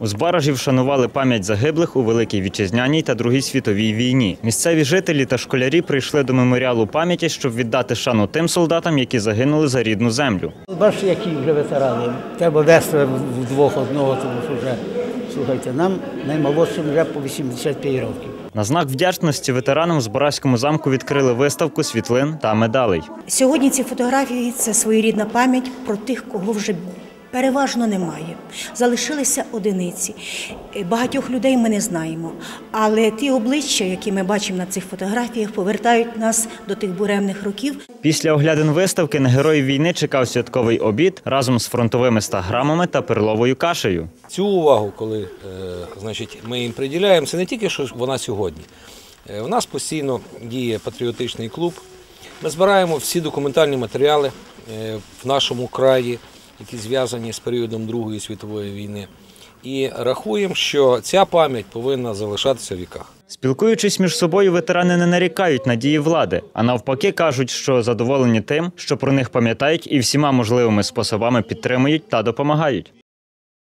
У Збаражі вшанували пам'ять загиблих у Великій Вітчизняній та Другій світовій війні. Місцеві жителі та школярі прийшли до меморіалу пам'яті, щоб віддати шану тим солдатам, які загинули за рідну землю. Бачите, які вже ветерани. Треба вести вдвох одного, тому що вже, слухайте, нам наймолодшим вже по 85 років. На знак вдячності ветеранам в Збаразькому замку відкрили виставку світлин та медалей. Сьогодні ці фотографії це своєрідна пам'ять про тих, кого вже переважно немає. Залишилися одиниці. Е, Багатьох людей ми не знаємо. Але ті обличчя, які ми бачимо на цих фотографіях, повертають нас до тих буремних років. Після оглядин виставки на героїв війни чекав святковий обід разом з фронтовими 100 грамами та перловою кашею. Цю увагу, коли е, значить, ми їм приділяємо, це не тільки що вона сьогодні. Е, У нас постійно діє патріотичний клуб. Ми збираємо всі документальні матеріали в нашому краї, які зв'язані з періодом Другої світової війни. І рахуємо, що ця пам'ять повинна залишатися в віках. Спілкуючись між собою, ветерани не нарікають на дії влади, а навпаки кажуть, що задоволені тим, що про них пам'ятають і всіма можливими способами підтримують та допомагають.